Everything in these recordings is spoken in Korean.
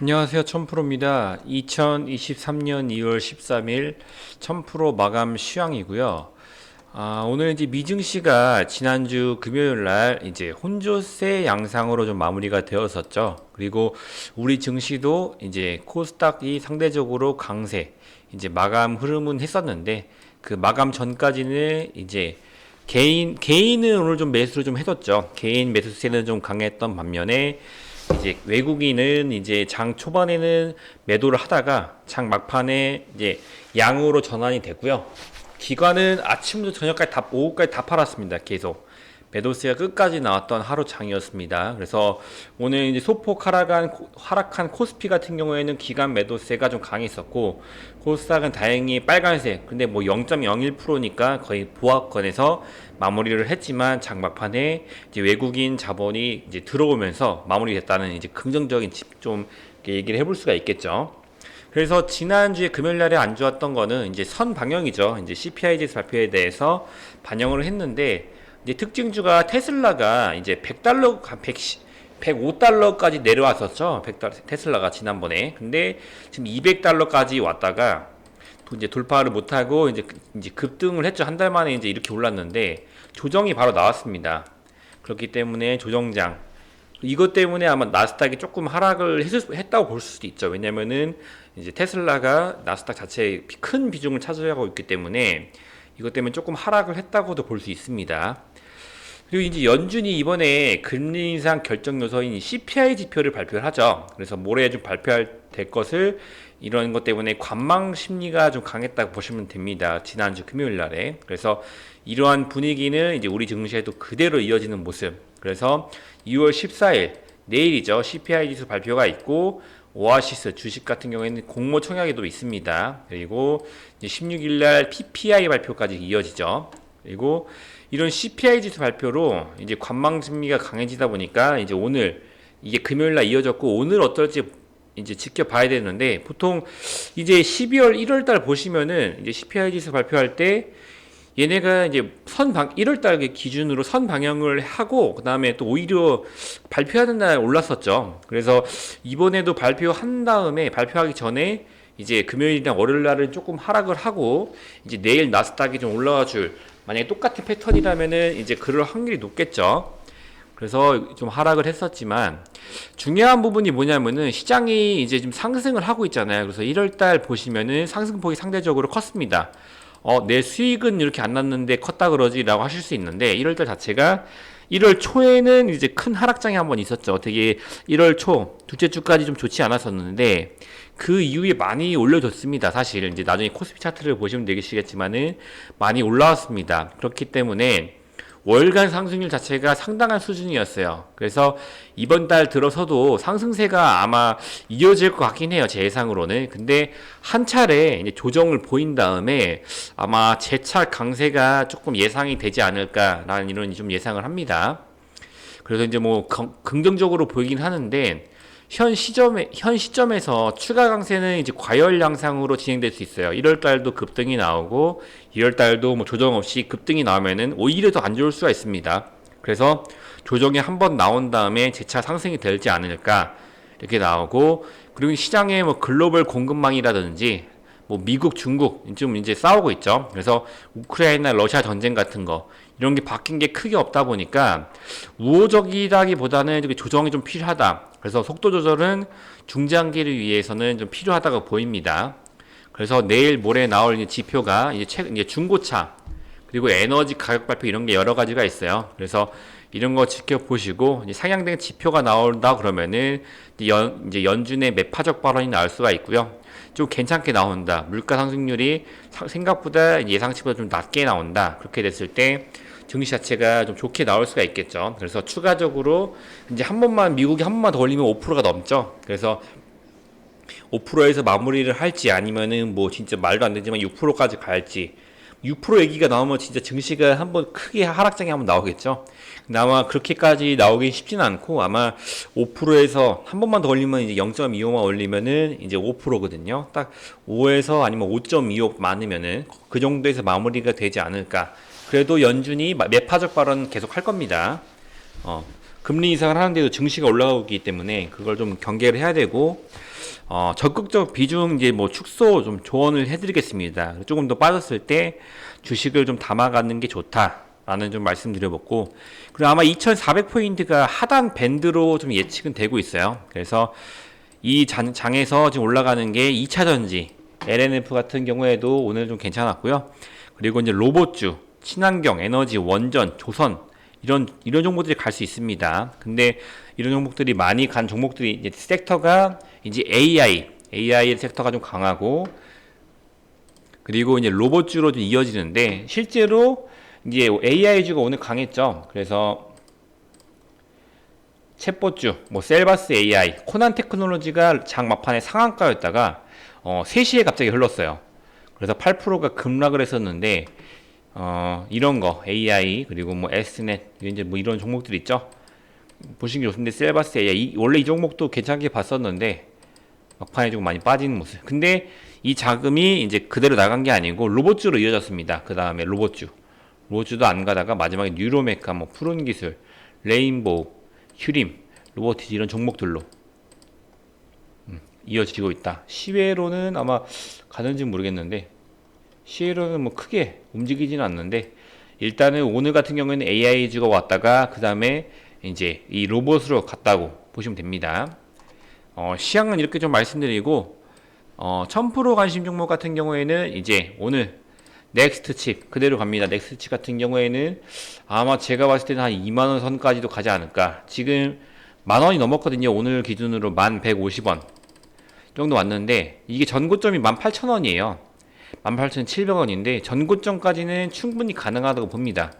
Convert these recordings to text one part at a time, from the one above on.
안녕하세요. 천프로입니다. 2023년 2월 13일 천프로 마감 시황이고요. 아, 오늘 이제 미증 시가 지난주 금요일 날 이제 혼조세 양상으로 좀 마무리가 되었었죠. 그리고 우리 증시도 이제 코스닥이 상대적으로 강세, 이제 마감 흐름은 했었는데 그 마감 전까지는 이제 개인 개인은 오늘 좀 매수를 좀 해뒀죠. 개인 매수세는 좀 강했던 반면에 이제 외국인은 이제 장 초반에는 매도를 하다가 장 막판에 이제 양으로 전환이 됐고요. 기관은 아침부터 저녁까지 다 오후까지 다 팔았습니다. 계속 매도세가 끝까지 나왔던 하루 장이었습니다. 그래서 오늘 이제 소폭 하락한 코- 하락한 코스피 같은 경우에는 기관 매도세가 좀 강했었고 코스닥은 다행히 빨간색 근데 뭐 0.01%니까 거의 보합권에서 마무리를 했지만 장막판에 이제 외국인 자본이 이제 들어오면서 마무리됐다는 이제 긍정적인 집- 좀 이렇게 얘기를 해볼 수가 있겠죠. 그래서 지난주에 금요일 날에 안 좋았던 거는 이제 선 방향이죠. 이제 CPI 지수 발표에 대해서 반영을 했는데 이제 특징주가 테슬라가 이제 100달러 한 110, 105달러까지 내려왔었죠. 100달러 테슬라가 지난번에. 근데 지금 200달러까지 왔다가 또 이제 돌파를 못하고 이제 그- 이제 급등을 했죠. 한 달 만에 이제 이렇게 올랐는데 조정이 바로 나왔습니다. 그렇기 때문에 조정장 이것 때문에 아마 나스닥이 조금 하락을 했을, 수- 했다고 볼 수도 있죠. 왜냐면은 이제 테슬라가 나스닥 자체에 비- 큰 비중을 차지하고 있기 때문에 이것 때문에 조금 하락을 했다고도 볼 수 있습니다. 그리고 이제 연준이 이번에 금리 인상 결정 요소인 CPI 지표를 발표를 하죠. 그래서 모레 좀 발표할 될 것을 이런 것 때문에 관망 심리가 좀 강했다고 보시면 됩니다. 지난주 금요일 날에. 그래서 이러한 분위기는 이제 우리 증시에도 그대로 이어지는 모습. 그래서 2월 14일 내일이죠. CPI 지수 발표가 있고 오아시스 주식 같은 경우에는 공모 청약에도 있습니다. 그리고 이제 16일 날 PPI 발표까지 이어지죠. 그리고 이런 CPI 지수 발표로 이제 관망 심리가 강해지다 보니까 이제 오늘 이게 금요일 날 이어졌고 오늘 어떨지 이제 지켜봐야 되는데 보통 이제 12월 1월 달 보시면은 이제 CPI 지수 발표할 때 얘네가 이제 선 방 1월 달 기준으로 선 방향을 하고 그 다음에 또 오히려 발표하는 날 올랐었죠. 그래서 이번에도 발표한 다음에 발표하기 전에 이제 금요일이나 월요일 날은 조금 하락을 하고 이제 내일 나스닥이 좀 올라와 줄 만약에 똑같은 패턴이라면은 이제 그럴 확률이 높겠죠. 그래서 좀 하락을 했었지만 중요한 부분이 뭐냐면은 시장이 이제 좀 상승을 하고 있잖아요. 그래서 1월 달 보시면은 상승폭이 상대적으로 컸습니다. 어, 내 수익은 이렇게 안 났는데 컸다 그러지라고 하실 수 있는데 1월 달 자체가 1월 초에는 이제 큰 하락장이 한번 있었죠. 되게 1월 초 둘째 주까지 좀 좋지 않았었는데 그 이후에 많이 올려줬습니다. 사실 이제 나중에 코스피 차트를 보시면 되시겠지만은 많이 올라왔습니다. 그렇기 때문에 월간 상승률 자체가 상당한 수준이었어요. 그래서 이번 달 들어서도 상승세가 아마 이어질 것 같긴 해요. 제 예상으로는. 근데 한 차례 이제 조정을 보인 다음에 아마 재차 강세가 조금 예상이 되지 않을까라는 이런 좀 예상을 합니다. 그래서 이제 뭐 긍- 긍정적으로 보이긴 하는데 현 시점에 현 시점에서 추가 강세는 이제 과열 양상으로 진행될 수 있어요. 1월 달도 급등이 나오고 2월 달도 뭐 조정 없이 급등이 나오면은 오히려 더 안 좋을 수가 있습니다. 그래서 조정이 한 번 나온 다음에 재차 상승이 되지 않을까 이렇게 나오고 그리고 시장에 뭐 글로벌 공급망이라든지 뭐 미국, 중국 좀 이제 싸우고 있죠. 그래서 우크라이나, 러시아 전쟁 같은 거 이런 게 바뀐 게 크게 없다 보니까 우호적이라기보다는 조정이 좀 필요하다. 그래서 속도 조절은 중장기를 위해서는 좀 필요하다고 보입니다. 그래서 내일 모레 나올 이제 지표가 이제 최 이제 중고차 그리고 에너지 가격 발표 이런 게 여러 가지가 있어요. 그래서 이런 거 지켜보시고 상향된 지표가 나온다 그러면은 연 이제 연준의 매파적 발언이 나올 수가 있고요. 좀 괜찮게 나온다. 물가 상승률이 사- 생각보다 예상치보다 좀 낮게 나온다. 그렇게 됐을 때 증시 자체가 좀 좋게 나올 수가 있겠죠. 그래서 추가적으로 이제 한 번만 미국이 한 번만 더 올리면 5%가 넘죠. 그래서 5%에서 마무리를 할지 아니면은 뭐 진짜 말도 안 되지만 6%까지 갈지 6% 얘기가 나오면 진짜 증시가 한번 크게 하락장이 한번 나오겠죠. 근데 아마 그렇게까지 나오긴 쉽지는 않고 아마 5%에서 한 번만 더 올리면 이제 0.25만 올리면은 이제 5%거든요. 딱 5에서 아니면 5.25 많으면은 그 정도에서 마무리가 되지 않을까. 그래도 연준이 마- 매파적 발언 계속 할 겁니다. 어. 금리 인상을 하는데도 증시가 올라가고 있기 때문에 그걸 좀 경계를 해야 되고 어, 적극적 비중 이제 뭐 축소 좀 조언을 해드리겠습니다. 조금 더 빠졌을 때 주식을 좀 담아가는 게 좋다라는 좀 말씀드려봤고 그리고 아마 2,400포인트가 하단 밴드로 좀 예측은 되고 있어요. 그래서 이 장, 장에서 지금 올라가는 게 2차 전지 LNF 같은 경우에도 오늘 좀 괜찮았고요. 그리고 이제 로봇주, 친환경, 에너지, 원전, 조선 이런 이런 종목들이 갈 수 있습니다. 근데 이런 종목들이 많이 간 종목들이 이제 섹터가 이제 AI, AI 섹터가 좀 강하고 그리고 이제 로봇주로 좀 이어지는데 실제로 이제 AI주가 오늘 강했죠. 그래서 챗봇주, 뭐 셀바스 AI, 코난 테크놀로지가 장 막판에 상한가였다가 어 3시에 갑자기 흘렀어요. 그래서 8%가 급락을 했었는데 어 이런 거 AI 그리고 뭐 Snet 이제 뭐 이런 종목들 있죠. 보시기 좋습니다. 셀바스 AI 이- 원래 이 종목도 괜찮게 봤었는데 막판에 좀 많이 빠지는 모습. 근데 이 자금이 이제 그대로 나간 게 아니고 로봇주로 이어졌습니다. 그 다음에 로봇주. 로봇주도 안 가다가 마지막에 뉴로메카, 뭐 푸른 기술, 레인보우, 휴림, 로보티즈 이런 종목들로 음, 이어지고 있다. 시외로는 아마 가는지 모르겠는데 시외로는 뭐 크게 움직이지는 않는데 일단은 오늘 같은 경우에는 AI주가 왔다가 그 다음에 이제 이 로봇으로 갔다고 보시면 됩니다. 어, 시향은 이렇게 좀 말씀드리고 어, 1000% 관심 종목 같은 경우에는 이제 오늘 넥스트 칩 그대로 갑니다. 넥스트 칩 같은 경우에는 아마 제가 봤을 때는 한 2만 원 선까지도 가지 않을까. 지금 만 원이 넘었거든요. 오늘 기준으로 만 150원 정도 왔는데 이게 전고점이 18,000원이에요. 18,700원인데 전고점까지는 충분히 가능하다고 봅니다.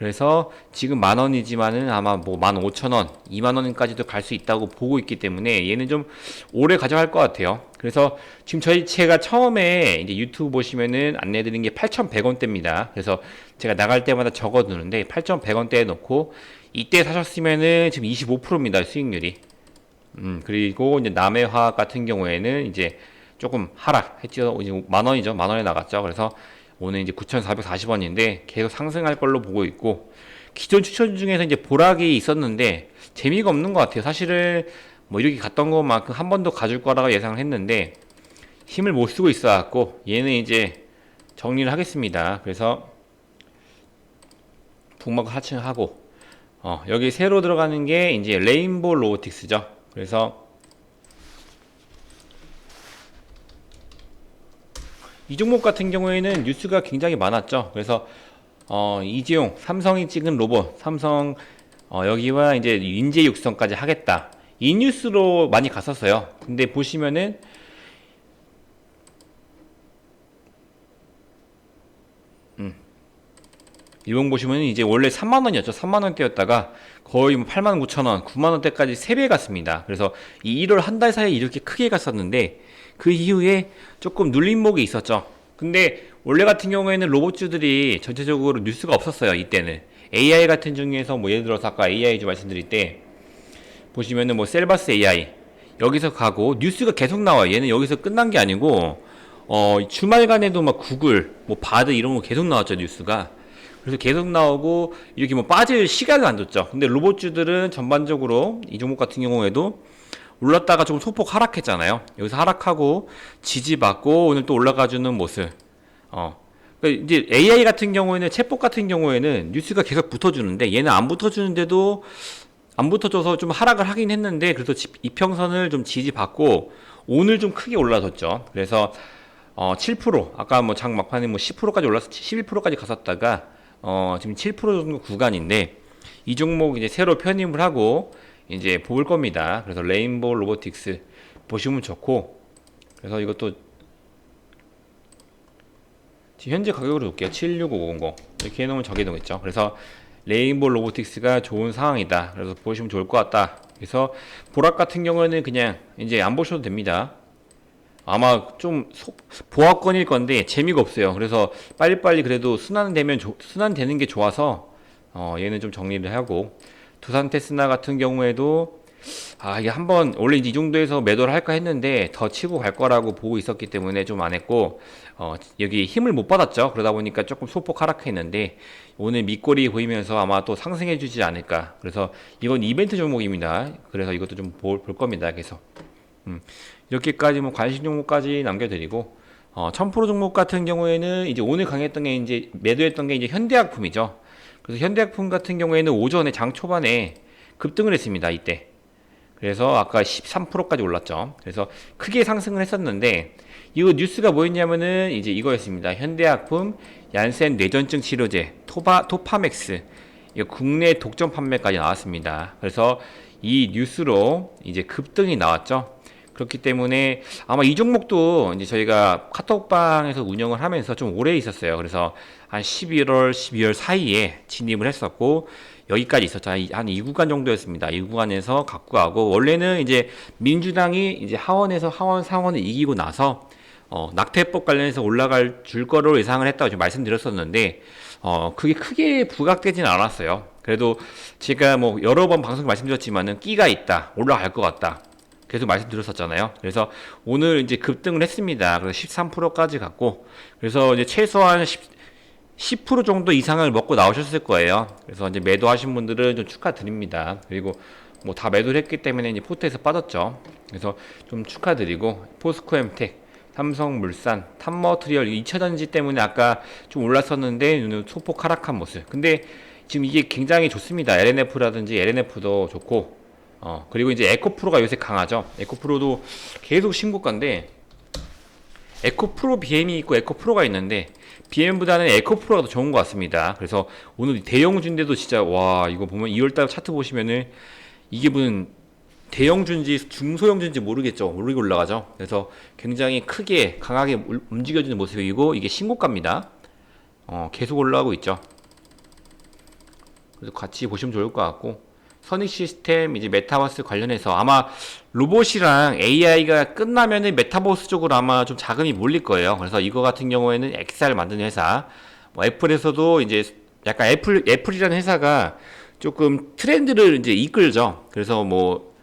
그래서 지금 만 원이지만은 아마 뭐 15,000원, 2만 원까지도 갈 수 있다고 보고 있기 때문에 얘는 좀 오래 가져갈 것 같아요. 그래서 지금 저희 제가 처음에 이제 유튜브 보시면은 안내드린 게 8,100원대입니다. 그래서 제가 나갈 때마다 적어 두는데 8,100원대에 놓고 이때 사셨으면은 지금 25%입니다. 수익률이. 음, 그리고 이제 남해화학 같은 경우에는 이제 조금 하락했죠. 이제 만 원이죠. 만 원에 나갔죠. 그래서 오늘 이제 9,440원인데 계속 상승할 걸로 보고 있고 기존 추천 중에서 이제 보락이 있었는데 재미가 없는 것 같아요. 사실은 뭐 이렇게 갔던 것만큼 한번더 가줄 거라고 예상을 했는데 힘을 못 쓰고 있어 갖고 얘는 이제 정리를 하겠습니다. 그래서 북막 하층하고 어, 여기 새로 들어가는 게 이제 레인보 로보틱스죠. 그래서 이 종목 같은 경우에는 뉴스가 굉장히 많았죠. 그래서 어, 이재용 삼성이 찍은 로봇 삼성 어, 여기와 이제 인재 육성까지 하겠다. 이 뉴스로 많이 갔었어요. 근데 보시면은 이번 보시면은 이제 원래 3만 원이었죠. 3만 원대였다가 거의 뭐 8만 9천 원, 9만 원대까지 3배 갔습니다. 그래서 이 1월 한 달 사이에 이렇게 크게 갔었는데 그 이후에 조금 눌림목이 있었죠. 근데 원래 같은 경우에는 로봇주들이 전체적으로 뉴스가 없었어요. 이때는 AI 같은 중에서 뭐 예를 들어서 아까 AI주 말씀드릴 때 보시면은 뭐 셀바스 AI 여기서 가고 뉴스가 계속 나와요. 얘는 여기서 끝난 게 아니고 어 주말간에도 막 구글 뭐 바드 이런 거 계속 나왔죠 뉴스가. 그래서 계속 나오고 이렇게 뭐 빠질 시간을 안 줬죠. 근데 로봇주들은 전반적으로 이 종목 같은 경우에도 올랐다가 좀 소폭 하락했잖아요. 여기서 하락하고 지지받고 오늘 또 올라가주는 모습. 어. 그러니까 이제 AI 같은 경우에는 챗봇 같은 경우에는 뉴스가 계속 붙어주는데 얘는 안 붙어주는데도 안 붙어줘서 좀 하락을 하긴 했는데 그래도 지- 이평선을 좀 지지받고 오늘 좀 크게 올라섰죠. 그래서 어, 7% 아까 뭐 장 막판에 뭐 10%까지 올라서 11%까지 갔었다가 어, 지금 7% 정도 구간인데 이 종목 이제 새로 편입을 하고 이제 볼 겁니다. 그래서 레인보우 로보틱스 보시면 좋고 그래서 이것도 지금 현재 가격으로 놓을게요. 76500 이렇게 해놓으면 저게 되겠죠. 그래서 레인보우 로보틱스가 좋은 상황이다. 그래서 보시면 좋을 것 같다. 그래서 보락 같은 경우에는 그냥 이제 안 보셔도 됩니다. 아마 좀 소- 보합권일 건데 재미가 없어요. 그래서 빨리빨리 그래도 순환되면 조- 순환되는 게 좋아서 어, 얘는 좀 정리를 하고 두산 테스나 같은 경우에도 아, 이게 한번 원래 이 정도에서 매도를 할까 했는데 더 치고 갈 거라고 보고 있었기 때문에 좀 안 했고 어, 여기 힘을 못 받았죠. 그러다 보니까 조금 소폭 하락했는데 오늘 밑골이 보이면서 아마 또 상승해 주지 않을까. 그래서 이건 이벤트 종목입니다. 그래서 이것도 좀 볼 겁니다. 계속. 음, 이렇게까지 뭐 관심 종목까지 남겨드리고 어, 1000% 종목 같은 경우에는 이제 오늘 강했던 게 이제 매도했던 게 이제 현대약품이죠. 그래서 현대약품 같은 경우에는 오전에 장 초반에 급등을 했습니다. 이때. 그래서 아까 13%까지 올랐죠. 그래서 크게 상승을 했었는데 이거 뉴스가 뭐였냐면은 이제 이거였습니다. 현대약품 얀센 뇌전증 치료제 토바 토파맥스 이거 국내 독점 판매까지 나왔습니다. 그래서 이 뉴스로 이제 급등이 나왔죠. 그렇기 때문에 아마 이 종목도 이제 저희가 카톡방에서 운영을 하면서 좀 오래 있었어요. 그래서 한 11월, 12월 사이에 진입을 했었고 여기까지 있었죠. 한이 구간 정도였습니다. 이 구간에서 갖고 가고 원래는 이제 민주당이 이제 하원에서 하원 상원을 이기고 나서 어, 낙태법 관련해서 올라갈 줄 거로 예상을 했다고 지금 말씀드렸었는데 어, 그게 크게 부각되진 않았어요. 그래도 제가 뭐 여러 번 방송 말씀드렸지만은 끼가 있다, 올라갈 것 같다. 계속 말씀드렸었잖아요. 그래서 오늘 이제 급등을 했습니다. 그래서 13%까지 갔고, 그래서 이제 최소한 10, 10% 정도 이상을 먹고 나오셨을 거예요. 그래서 이제 매도하신 분들은 좀 축하드립니다. 그리고 뭐 다 매도를 했기 때문에 이제 포트에서 빠졌죠. 그래서 좀 축하드리고 포스코엠텍, 삼성물산, 탑머트리얼 2차전지 때문에 아까 좀 올랐었는데 오늘 소폭 하락한 모습. 근데 지금 이게 굉장히 좋습니다. LNF라든지 LNF도 좋고 어 그리고 이제 에코프로가 요새 강하죠. 에코프로도 계속 신고가인데 에코프로 BM이 있고 에코프로가 있는데 BM보다는 에코프로가 더 좋은 것 같습니다. 그래서 오늘 대형주인데도 진짜 와 이거 보면 2월달 차트 보시면은 이게 무슨 대형주인지 중소형주인지 모르겠죠. 모르게 올라가죠. 그래서 굉장히 크게 강하게 울- 움직여지는 모습이고 이게 신고가입니다. 어, 계속 올라가고 있죠. 그래서 같이 보시면 좋을 것 같고 선익 시스템 이제 메타버스 관련해서 아마 로봇이랑 AI가 끝나면은 메타버스 쪽으로 아마 좀 자금이 몰릴 거예요. 그래서 이거 같은 경우에는 XR 만드는 회사, 뭐 애플에서도 이제 약간 애플 애플이라는 회사가 조금 트렌드를 이제 이끌죠. 그래서 뭐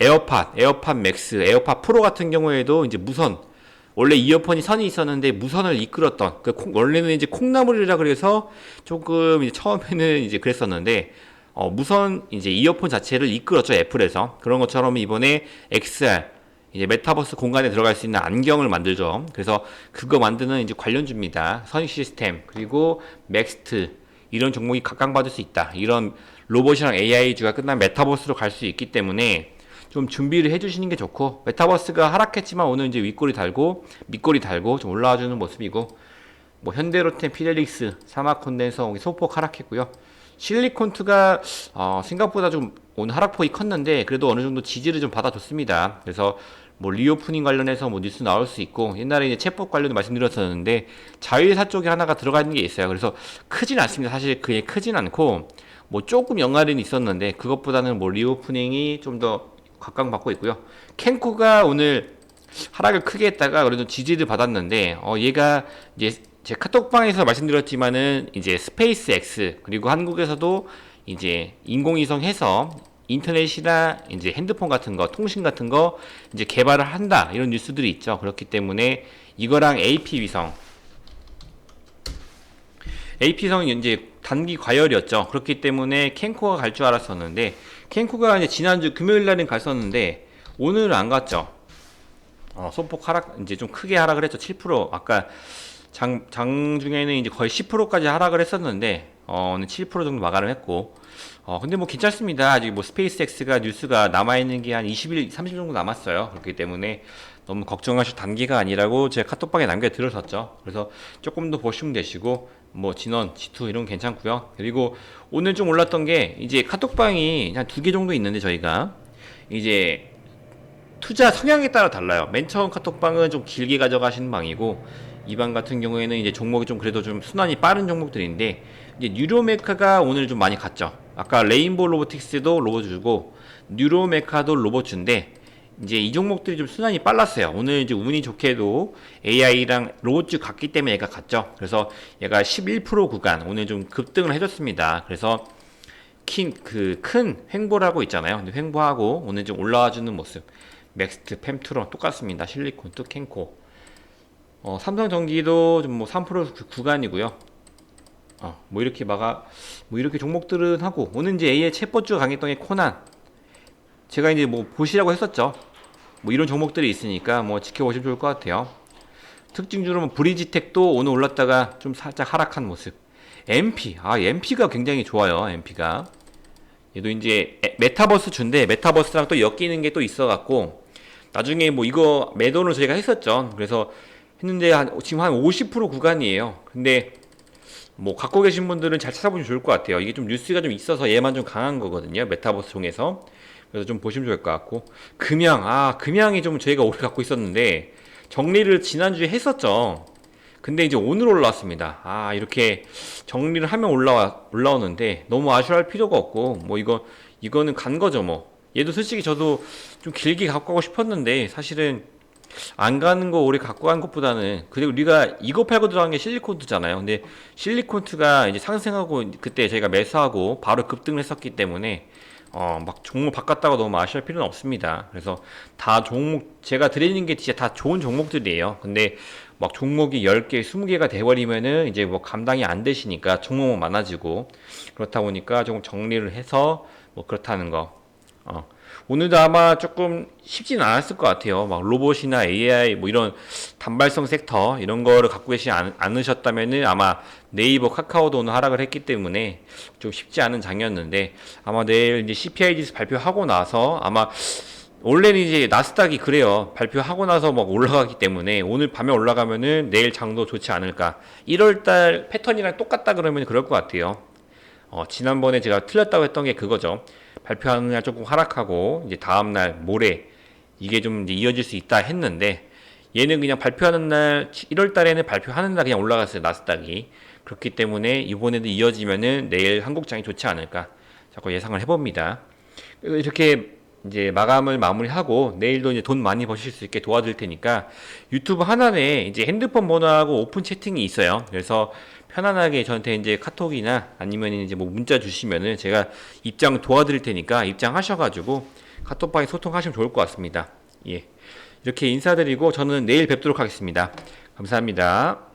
에어팟, 에어팟 맥스, 에어팟 프로 같은 경우에도 이제 무선 원래 이어폰이 선이 있었는데 무선을 이끌었던 그 콩- 원래는 이제 콩나물이라 그래서 조금 이제 처음에는 이제 그랬었는데 어, 무선 이제 이어폰 자체를 이끌었죠 애플에서 그런 것처럼 이번에 XR 이제 메타버스 공간에 들어갈 수 있는 안경을 만들죠. 그래서 그거 만드는 이제 관련주입니다. 선익 시스템 그리고 맥스트 이런 종목이 각광받을 수 있다. 이런 로봇이랑 AI주가 끝나면 메타버스로 갈 수 있기 때문에 좀 준비를 해주시는 게 좋고 메타버스가 하락했지만 오늘 이제 윗골이 달고 밑골이 달고 좀 올라와주는 모습이고 뭐 현대로템, 피델릭스, 사마콘덴서 소폭 하락했고요. 실리콘트가 어, 생각보다 좀 오늘 하락폭이 컸는데 그래도 어느 정도 지지를 좀 받아줬습니다. 그래서 뭐 리오프닝 관련해서 뭐 뉴스 나올 수 있고 옛날에 이제 채법 관련도 말씀드렸었는데 자회사 쪽에 하나가 들어가 있는 게 있어요. 그래서 크진 않습니다. 사실 그게 크진 않고 뭐 조금 영할은 있었는데 그것보다는 뭐 리오프닝이 좀 더 각광받고 있고요. 캔코가 오늘 하락을 크게 했다가 그래도 지지를 받았는데 어 얘가 이제 제 카톡방에서 말씀드렸지만은 이제 스페이스 X 그리고 한국에서도 이제 인공위성 해서 인터넷이나 이제 핸드폰 같은 거 통신 같은 거 이제 개발을 한다 이런 뉴스들이 있죠 그렇기 때문에 이거랑 AP 위성 AP성은 이제 단기 과열이었죠. 그렇기 때문에 캔코가 갈 줄 알았었는데 캔코가 이제 지난주 금요일 날은 갔었는데 오늘은 안 갔죠. 어, 소폭 하락 이제 좀 크게 하락을 했죠. 7% 아까 장, 장 중에는 이제 거의 10%까지 하락을 했었는데 어, 오늘 7% 정도 마감을 했고 어, 근데 뭐 괜찮습니다. 아직 뭐 스페이스X가 뉴스가 남아있는 게 한 20일, 30일 정도 남았어요. 그렇기 때문에 너무 걱정하실 단계가 아니라고 제가 카톡방에 남겨드렸었죠. 그래서 조금 더 보시면 되시고, 뭐, 진원, G2 이런 건 괜찮고요. 그리고 오늘 좀 올랐던 게, 이제 카톡방이 한 두 개 정도 있는데 저희가, 이제 투자 성향에 따라 달라요. 맨 처음 카톡방은 좀 길게 가져가시는 방이고 이방 같은 경우에는 이제 종목이 좀 그래도 좀 순환이 빠른 종목들인데 이제 뉴로메카가 오늘 좀 많이 갔죠. 아까 레인보우 로보틱스도 로봇 주고 뉴로메카도 로봇 주인데 이제 이 종목들이 좀 순환이 빨랐어요. 오늘 이제 운이 좋게도 AI랑 로봇주 갔기 때문에 얘가 갔죠. 그래서 얘가 11% 구간 오늘 좀 급등을 해줬습니다. 그래서 그큰 횡보라고 있잖아요. 횡보하고 오늘 좀 올라와 주는 모습. 맥스트, 펨트론 똑같습니다. 실리콘, 뚝캔코. 어, 삼성전기도 좀 뭐 3% 구간이고요. 어, 뭐 이렇게 막아 뭐 이렇게 종목들은 하고 오늘 이제 A의 첫 번째 강했던 게 코난. 제가 이제 뭐 보시라고 했었죠. 뭐 이런 종목들이 있으니까 뭐 지켜보시면 좋을 것 같아요. 특징주로는 브리지텍도 오늘 올랐다가 좀 살짝 하락한 모습. MP, 아 MP가 굉장히 좋아요. MP가 얘도 이제 에- 메타버스 준데 메타버스랑 또 엮이는 게 또 있어갖고 나중에 뭐 이거 매도를 저희가 했었죠. 그래서 했는데 한 지금 한 50% 구간이에요. 근데 뭐 갖고 계신 분들은 잘 찾아보시면 좋을 것 같아요. 이게 좀 뉴스가 좀 있어서 얘만 좀 강한 거거든요. 메타버스 통해서. 그래서 좀 보시면 좋을 것 같고 금양 아 금양이 좀 저희가 오래 갖고 있었는데 정리를 지난주에 했었죠. 근데 이제 오늘 올라왔습니다. 아 이렇게 정리를 하면 올라와 올라오는데 너무 아쉬워할 필요가 없고 뭐 이거 이거는 간 거죠 뭐. 얘도 솔직히 저도 좀 길게 갖고 가고 싶었는데 사실은 안 가는 거 오래 갖고 간 것보다는 그리고 우리가 이거 팔고 들어간 게 실리콘트잖아요. 근데 실리콘트가 이제 상승하고 그때 저희가 매수하고 바로 급등을 했었기 때문에 어 막 종목 바꿨다고 너무 아쉬울 필요는 없습니다. 그래서 다 종목 제가 드리는 게 진짜 다 좋은 종목들이에요. 근데 막 종목이 10개, 20개가 돼버리면은 이제 뭐 감당이 안 되시니까 종목은 많아지고 그렇다 보니까 조금 정리를 해서 뭐 그렇다는 거. 어. 오늘도 아마 조금 쉽진 않았을 것 같아요. 막 로봇이나 AI 뭐 이런 단발성 섹터 이런 거를 갖고 계시지 않, 않으셨다면은 아마 네이버 카카오도 오늘 하락을 했기 때문에 좀 쉽지 않은 장이었는데 아마 내일 이제 CPI 지수 발표하고 나서 아마 원래는 이제 나스닥이 그래요. 발표하고 나서 막 올라가기 때문에 오늘 밤에 올라가면은 내일 장도 좋지 않을까. 1월달 패턴이랑 똑같다 그러면 그럴 것 같아요. 어, 지난번에 제가 틀렸다고 했던 게 그거죠. 발표하는 날 조금 하락하고 이제 다음 날 모레 이게 좀 이어질 수 있다 했는데 얘는 그냥 발표하는 날 1월 달에는 발표하는 날 그냥 올라갔어요. 나스닥이. 그렇기 때문에 이번에도 이어지면은 내일 한국장이 좋지 않을까 자꾸 예상을 해봅니다. 이렇게 이제 마감을 마무리하고 내일도 이제 돈 많이 버실 수 있게 도와드릴 테니까 유튜브 하나에 이제 핸드폰 번호하고 오픈 채팅이 있어요. 그래서 편안하게 저한테 이제 카톡이나 아니면 이제 뭐 문자 주시면은 제가 입장 도와드릴 테니까 입장하셔가지고 카톡방에 소통하시면 좋을 것 같습니다. 예. 이렇게 인사드리고 저는 내일 뵙도록 하겠습니다. 감사합니다.